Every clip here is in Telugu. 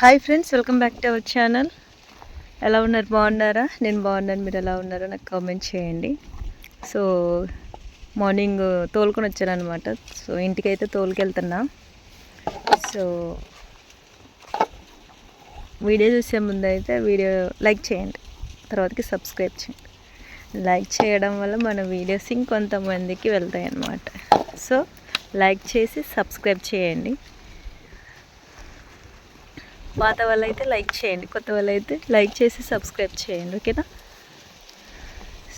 Hi friends welcome back to our channel ఎలా ఉన్నారు? బాగున్నారా? నేను బాగున్నాను. మీరు ఎలా ఉన్నారో నాకు కామెంట్ చేయండి. సో మార్నింగ్ తోలుకొని వచ్చానమాట సో ఇంటికైతే తోలుకెళ్తున్నా. సో వీడియో చూసే ముందు అయితే వీడియో లైక్ చేయండి. తర్వాతకి సబ్స్క్రైబ్ చేయండి. లైక్ చేయడం వల్ల మన వీడియోస్ ఇంకొంతమందికి వెళ్తాయి అన్నమాట సో లైక్ చేసి సబ్స్క్రైబ్ చేయండి. పాత వాళ్ళు అయితే లైక్ చేయండి కొత్త వాళ్ళు అయితే లైక్ చేసి సబ్స్క్రైబ్ చేయండి ఓకేనా?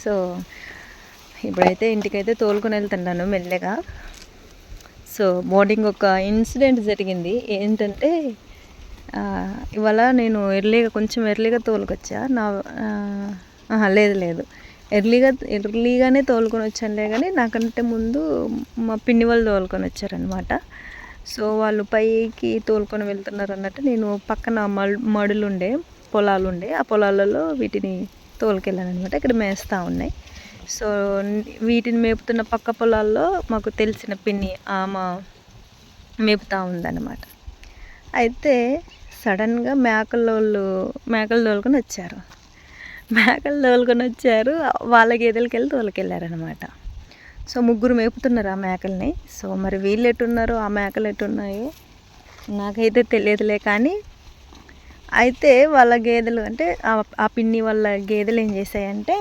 సో ఇప్పుడైతే ఇంటికైతే తోలుకొని వెళ్తున్నాను మెల్లగా. సో మార్నింగ్ ఒక ఇన్సిడెంట్ జరిగింది. ఏంటంటే ఇవాళ నేను ఎర్లీగా కొంచెం ఎర్లీగా తోలుకొచ్చా. నా లేదు లేదు. ఎర్లీగా ఎర్లీగానే తోలుకొని వచ్చానులే కానీ నాకంటే ముందు మా పిన్ని వాళ్ళు తోలుకొని వచ్చారనమాట సో వాళ్ళు పైకి తోలుకొని వెళ్తున్నారు అన్నట్టు నేను పక్కన మడులుండే పొలాలుండే. పొలాలు ఉండే ఆ పొలాలలో వీటిని తోలుకెళ్ళాను అనమాట ఇక్కడ మేస్తూ ఉన్నాయి. సో వీటిని మేపుతున్న పక్క పొలాల్లో మాకు తెలిసిన పిన్ని ఆమె మేపుతూ ఉందన్నమాట. అయితే సడన్గా మేకలోళ్ళు మేకలు తోలుకొని వచ్చారు. మేకలు తోలుకొని వచ్చారు. వాళ్ళ గేదెలకి వెళ్ళి తోలుకెళ్ళారనమాట సో ముగ్గురు మేపుతున్నారు ఆ మేకల్ని. సో మరి వీళ్ళు ఎట్టున్నారో ఆ మేకలు ఎట్టున్నాయో నాకైతే తెలియదులే కానీ అయితే వాళ్ళ గేదెలు అంటే ఆ- ఆ పిన్ని వాళ్ళ గేదెలు ఏం చేశాయంటే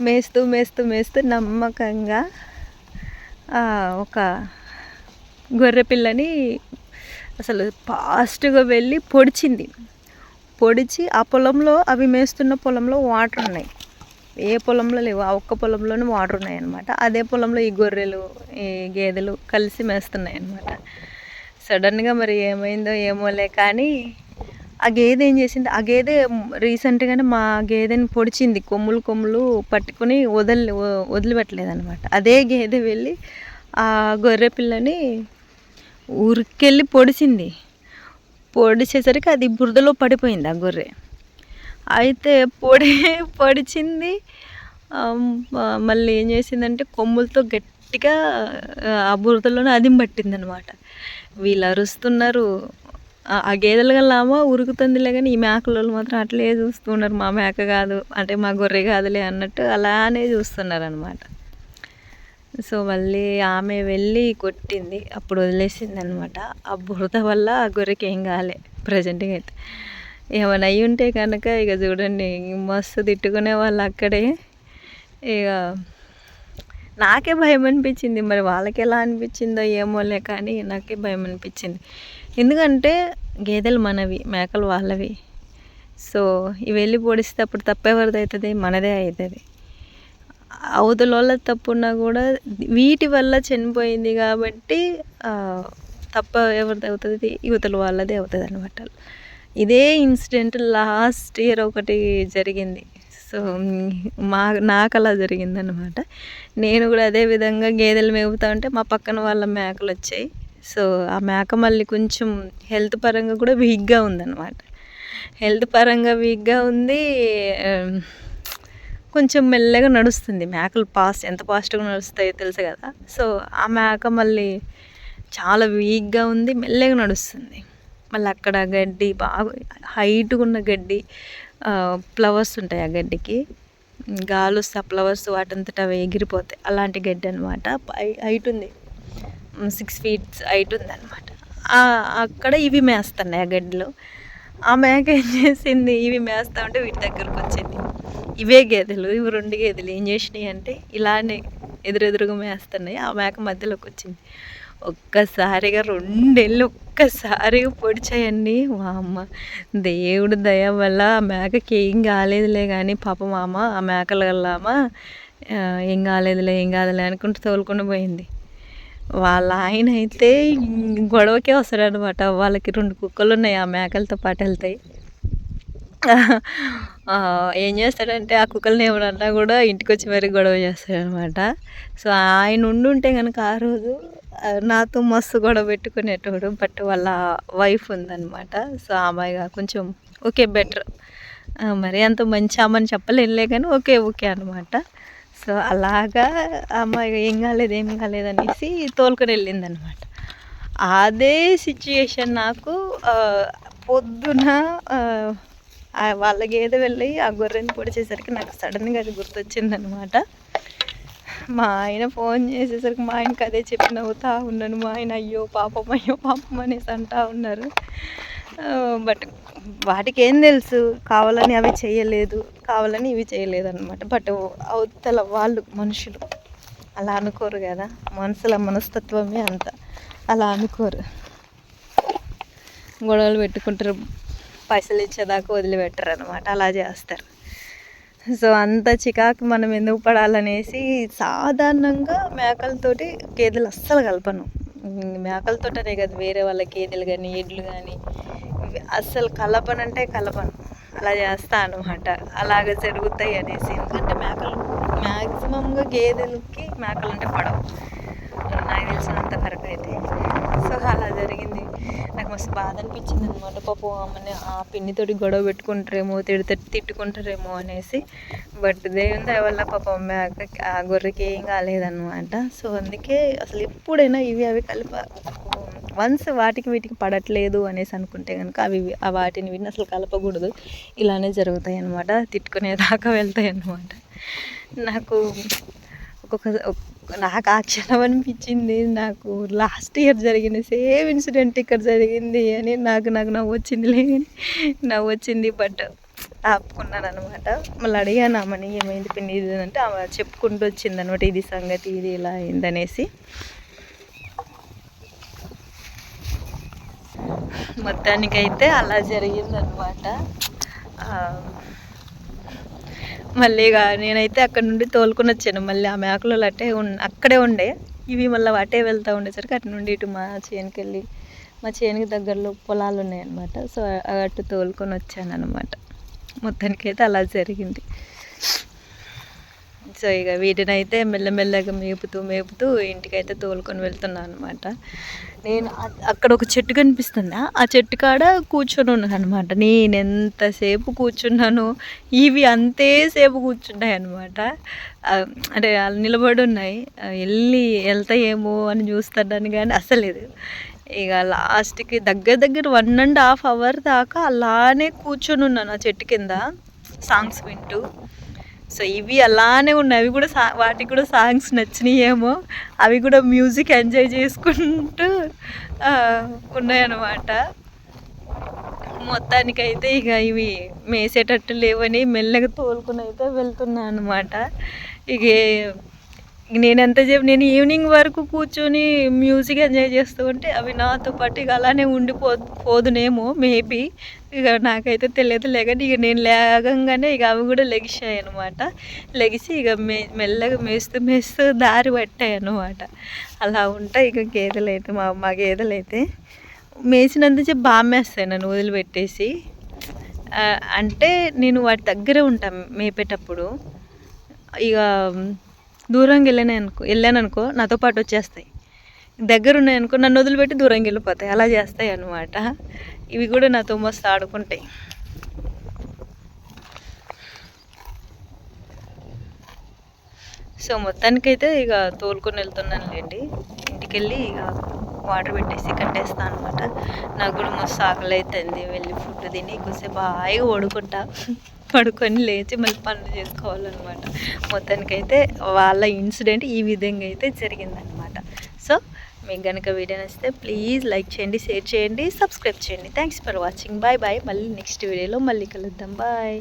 మేస్తూ మేస్తూ మేస్తూ నమ్మకంగా ఒక గొర్రె పిల్లని అసలు ఫాస్ట్గా వెళ్ళి పొడిచింది. పొడిచి ఆ పొలంలో అవి మేస్తున్న పొలంలో వాటర్ ఉన్నాయి. ఏ పొలంలో లేవు ఆ ఒక్క పొలంలోనే వాటర్ ఉన్నాయన్నమాట. అదే పొలంలో ఈ గొర్రెలు ఈ గేదెలు కలిసి మేస్తున్నాయి అనమాట సడన్గా మరి ఏమైందో ఏమోలే కానీ ఆ గేదె ఏం చేసింది? ఆ గేదె రీసెంట్గానే మా గేదెని పొడిచింది. కొమ్ములు కొమ్ములు పట్టుకొని వదలి వదిలిపెట్టలేదు అనమాట అదే గేదె వెళ్ళి ఆ గొర్రె పిల్లని ఊరికెళ్ళి పొడిచింది. పొడిచేసరికి అది బురదలో పడిపోయింది ఆ గొర్రె. అయితే పొడి పొడిచింది. మళ్ళీ ఏం చేసిందంటే కొమ్ములతో గట్టిగా ఆ, బురదలోనే అదిం పట్టింది అనమాట వీళ్ళు అరుస్తున్నారు. ఆ గేదెలు గల్లామో ఉరుకుతుందిలే కానీ ఈ మేకలు మాత్రం అట్లే చూస్తున్నారు. మా మేక కాదు అంటే మా గొర్రె కాదులే అన్నట్టు అలానే చూస్తున్నారు అనమాట సో మళ్ళీ ఆమె వెళ్ళి కొట్టింది. అప్పుడు వదిలేసింది అనమాట ఆ బురద వల్ల ఆ గొర్రెకి ఏం కాలే. ప్రజెంట్గా అయితే. ఏమైనా అయ్యి ఉంటే కనుక ఇక చూడండి మస్తు తిట్టుకునే వాళ్ళు అక్కడే. ఇక నాకే భయం అనిపించింది. మరి వాళ్ళకి ఎలా అనిపించిందో ఏమోలే కానీ నాకే భయం అనిపించింది. ఎందుకంటే గేదెలు మనవి మేకలు వాళ్ళవి. సో ఇవి వెళ్ళి పొడిస్తే అప్పుడు తప్పెవరిది అవుతుంది మనదే అవుతుంది అవతల వాళ్ళ తప్పున్నా కూడా వీటి వల్ల చనిపోయింది కాబట్టి తప్ప ఎవరిది అవుతుంది? యువతల వాళ్ళదే అవుతుంది అనమాట ఇదే ఇన్సిడెంట్ లాస్ట్ ఇయర్ ఒకటి జరిగింది. సో మా నాకు అలా జరిగింది అనమాట నేను కూడా అదే విధంగా గేదెలు మేపుతా ఉంటే మా పక్కన వాళ్ళ మేకలు వచ్చాయి. సో ఆ మేక మళ్ళీ కొంచెం హెల్త్ పరంగా కూడా వీక్గా ఉందన్నమాట. హెల్త్ పరంగా వీక్గా ఉంది. కొంచెం మెల్లగా నడుస్తుంది. మేకలు ఫాస్ట్ ఎంత ఫాస్ట్గా నడుస్తాయో తెలుసు కదా. సో ఆ మేక మళ్ళీ చాలా వీక్గా ఉంది మెల్లగా నడుస్తుంది. మళ్ళీ అక్కడ గడ్డి బాగా హైట్గా ఉన్న గడ్డి ఫ్లవర్స్ ఉంటాయి ఆ గడ్డికి. గాలు వస్తే ఆ ఫ్లవర్స్ వాటంతట అవి ఎగిరిపోతాయి. అలాంటి గడ్డి అనమాట హైట్ ఉంది. సిక్స్ ఫీట్స్ హైట్ ఉంది అనమాట అక్కడ ఇవి మేస్తున్నాయి ఆ గడ్డిలో. ఆ మేక ఏం చేసింది? ఇవి మేస్తా ఉంటే వీటి దగ్గరకు వచ్చింది. ఇవే గేదెలు. ఇవి రెండు గేదెలు. ఏం చేసినాయి అంటే ఇలానే ఎదురెదురుగా మేస్తున్నాయి. ఆ మేక మధ్యలోకి వచ్చింది. ఒక్కసారిగా రెండేళ్ళు ఒక్కసారిగా పొడిచాయండి. మా అమ్మ దేవుడు దయ వల్ల ఆ మేకకి ఏం కాలేదులే కానీ పాప మామ ఆ మేకల వల్లమ్మ ఏం కాలేదులే ఏం కాదులే అనుకుంటూ తోలుకొని పోయింది. వాళ్ళ ఆయన అయితే గొడవకే వస్తాడనమాట వాళ్ళకి రెండు కుక్కలు ఉన్నాయి ఆ మేకలతో పాటు వెళ్తాయి. ఏం చేస్తాడంటే ఆ కుక్కల్ని ఏమన్నా కూడా ఇంటికి వచ్చి మరీ గొడవ చేస్తాడనమాట సో ఆయన ఉండుంటే కనుక ఆ రోజు నాతో మస్తు గొడవ పెట్టుకునేటోడు బట్ వాళ్ళ వైఫ్ ఉందన్నమాట. సో అమ్మాయిగా కొంచెం ఓకే బెటర్. మరి అంత మంచి అమ్మని చెప్పలేనులే కానీ ఓకే ఓకే అనమాట సో అలాగా అమ్మాయి ఏం కాలేదు ఏం కాలేదు అనేసి తోలుకొని వెళ్ళిందనమాట అదే సిచ్యుయేషన్ నాకు పొద్దున వాళ్ళ గేదె వెళ్ళి ఆ గొర్రెని పొడిచేసరికి నాకు సడన్గా అది గుర్తొచ్చిందనమాట మా ఆయన ఫోన్ చేసేసరికి మా ఆయనకి అదే చెప్పి నవ్వుతా ఉన్నాను. మా ఆయన అయ్యో పాపం అయ్యో పాపం అనేసి అంటా ఉన్నారు. బట్ వాటికి ఏం తెలుసు? కావాలని అవి చేయలేదు. కావాలని ఇవి చేయలేదు అనమాట బట్ అవతల వాళ్ళు మనుషులు అలా అనుకోరు కదా? మనుషుల మనస్తత్వమే అంత. అలా అనుకోరు. గొడవలు పెట్టుకుంటారు. పైసలు ఇచ్చేదాకా వదిలిపెట్టరు అనమాట అలా చేస్తారు. సో అంత చికాకు మనం ఎందుకు పడాలనేసి సాధారణంగా మేకలతోటి గేదెలు అస్సలు కలపను. మేకలతోటనే కదా వేరే వాళ్ళ గేదెలు కానీ ఎడ్లు కానీ ఇవి అస్సలు కలపనంటే కలపను. అలా చేస్తా అనమాట అలాగ జరుగుతాయి అనేసి. ఎందుకంటే మేకలు మ్యాక్సిమంగా గేదెలకి మేకలు అంటే పడవు. నాకు తెలిసినంత వరకు అయితే. సో అలా జరిగింది. నాకు మస్తు బాధ అనిపించింది అనమాట పాపం ఆమెని ఆ పిన్నితోటి గొడవ పెట్టుకుంటారేమో తిడితే తిట్టుకుంటారేమో అనేసి. బట్ దేవుని దయ వల్ల పాపం మేక ఆ గొర్రెకి ఏం కాలేదన్నమాట. సో అందుకే అసలు ఎప్పుడైనా ఇవి అవి కలిప వన్స్ వాటికి వీటికి పడట్లేదు అనేసి అనుకుంటే కనుక అవి ఆ వాటిని వీటిని అసలు కలపకూడదు. ఇలానే జరుగుతాయి అన్నమాట తిట్టుకునేదాకా వెళ్తాయి అన్నమాట నాకు ఒక్కొక్క నాకు ఆ క్షణం అనిపించింది. నాకు లాస్ట్ ఇయర్ జరిగిన సేమ్ ఇన్సిడెంట్ ఇక్కడ జరిగింది అని నాకు నాకు నవ్వు వచ్చింది లేని నవ్వు వచ్చింది బట్ ఆపుకున్నాను అనమాట మళ్ళీ అడిగాను ఆమెని ఏమైంది పిన్ని? ఇది అంటే ఆమె చెప్పుకుంటూ వచ్చింది అనమాట ఇది సంగతి ఇది ఇలా అయిందనేసి. మొత్తానికైతే అలా జరిగిందనమాట మళ్ళీ ఇక నేనైతే అక్కడ నుండి తోలుకొని వచ్చాను. మళ్ళీ ఆ మేకలు అట్టే ఉన్ అక్కడే ఉండే. ఇవి మళ్ళీ అటే వెళ్తూ ఉండేసరికి అటు నుండి ఇటు మా చేనుకి వెళ్ళి మా చేనుకి దగ్గరలో పొలాలు ఉన్నాయన్నమాట. సో అటు తోలుకొని వచ్చాను అనమాట మొత్తానికైతే అలా జరిగింది. సో ఇక వీటినైతే మెల్లమెల్లగా మేపుతూ మేపుతూ ఇంటికైతే తోలుకొని వెళ్తున్నాను అనమాట నేను అక్కడ ఒక చెట్టు కనిపిస్తుంది? ఆ చెట్టు కాడ కూర్చొని ఉన్నాను అనమాట నేను ఎంతసేపు కూర్చున్నాను ఇవి అంతేసేపు కూర్చున్నాయి అనమాట అంటే వాళ్ళు నిలబడి ఉన్నాయి. వెళ్ళి వెళ్తాయేమో అని చూస్తాడని కానీ అసలేదు ఇక లాస్ట్కి దగ్గర దగ్గర వన్ అండ్ హాఫ్ అవర్ దాకా అలానే కూర్చొని ఉన్నాను ఆ చెట్టు కింద. సాంగ్స్ వింటూ. సో ఇవి అలానే ఉన్నాయి. అవి కూడా సా వాటికి కూడా సాంగ్స్ నచ్చినాయేమో. అవి కూడా మ్యూజిక్ ఎంజాయ్ చేసుకుంటూ ఉన్నాయన్నమాట. మొత్తానికైతే ఇక ఇవి మేసేటట్టు లేవని మెల్లగా తోలుకుని అయితే వెళ్తున్నా అనమాట ఇక నేను ఎంతసేపు నేను ఈవినింగ్ వరకు కూర్చొని మ్యూజిక్ ఎంజాయ్ చేస్తూ ఉంటే అవి నాతో పాటు ఇక అలానే ఉండిపో పోదునేమో మేబీ ఇక నాకైతే తెలియదు లేకని ఇక నేను లేగంగానే ఇక అవి కూడా లెగిసాయి అనమాట లెగిసి ఇక మే మెల్లగా మేస్తూ మేస్తూ దారి పట్టాయి అనమాట అలా ఉంటాయి ఇక గేదెలు అయితే మా మా గేదెలు అయితే మేసినంతసేపు బాగా మేస్తాయి నన్ను వదిలిపెట్టేసి. అంటే నేను వాటి దగ్గరే ఉంటాను మేపేటప్పుడు. ఇక దూరంగా వెళ్ళాను అనుకో వెళ్ళాను అనుకో నాతో పాటు వచ్చేస్తాయి. దగ్గర ఉన్నాయి అనుకో నన్ను వదిలిపెట్టి దూరంగా వెళ్ళిపోతాయి. అలా చేస్తాయి అన్నమాట. ఇవి కూడా నాతో మస్తు ఆడుకుంటాయి. సో మొత్తానికైతే ఇక తోలుకొని వెళ్తున్నానులేండి. ఇంటికి వెళ్ళి ఇక వాటర్ పెట్టేసి కట్టేస్తాను అనమాట నాకు కూడా మస్తు ఆకలి అవుతుంది వెళ్ళి ఫుడ్ తిని కొద్దిసేపు బాగా పడుకుంటా. పడుకొని లేచి మళ్ళీ పనులు చేసుకోవాలన్నమాట. మొత్తానికైతే వాళ్ళ ఇన్సిడెంట్ ఈ విధంగా అయితే జరిగిందనమాట సో మీకు కనుక వీడియో నచ్చితే ప్లీజ్ లైక్ చేయండి షేర్ చేయండి సబ్స్క్రైబ్ చేయండి. Thanks for watching bye bye మళ్ళీ నెక్స్ట్ వీడియోలో మళ్ళీ కలుద్దాం. బాయ్